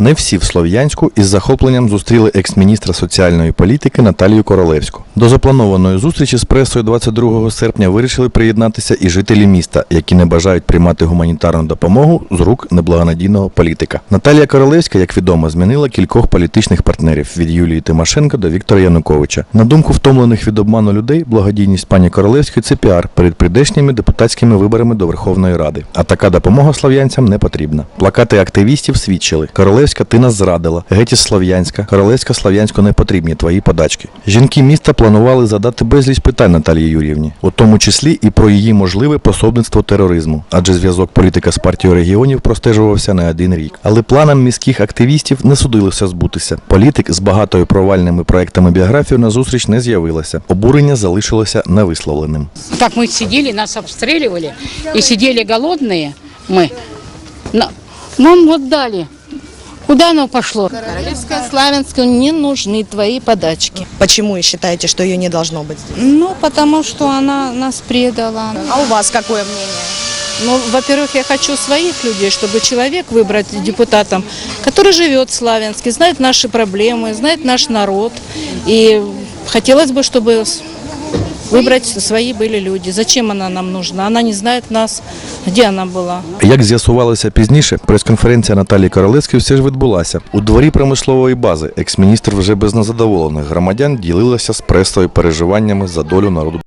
Не всі в Слов'янську із захопленням зустріли екс-міністра соціальної політики Наталію Королевську. До запланованої зустрічі з пресою 22 серпня вирішили приєднатися і жителі міста, які не бажають приймати гуманітарну допомогу з рук неблагонадійного політика. Наталія Королевська, як відомо, змінила кількох політичних партнерів від Юлії Тимошенко до Віктора Януковича. На думку втомлених від обману людей, благодійність пані Королевської це піар перед прийдешніми депутатськими виборами до Верховної Ради. А така допомога слов'янцям не потрібна. Плакати активістів свідчили: Королевська, ти нас зрадила. Геть із Слов'янська. Королевська Слов'янську не потрібні твої подачки. Жінки міста планували задати безліч питань Наталії Юрівні, у тому числі і про її можливе пособництво тероризму, адже зв'язок політика з партією регіонів простежувався не один рік. Але планам міських активістів не судилося збутися. Політик з багатою провальними проектами біографію на зустріч не з'явилася. Обурення залишилося невисловленим. Так мы сидели, нас обстреливали, и сидели голодные мы. На- Нам вот дали. Куда оно пошло? Королевская Славянску не нужны твои подачки. Почему вы считаете, что ее не должно быть? Ну, потому что она нас предала. А у вас какое мнение? Ну, во-первых, я хочу своих людей, чтобы человек выбрать депутатом, который живет в Славянске, знает наши проблемы, знает наш народ. И хотелось бы, чтобы с- выбрать свои были люди. Зачем она нам нужна? Она не знает нас, где она была. Як з'ясувалося пізніше, прес-конференція Наталії Королевської все ж відбулася. У дворі промислової бази екс-міністр вже без незадоволених громадян ділилася з пресою переживаннями за долю народу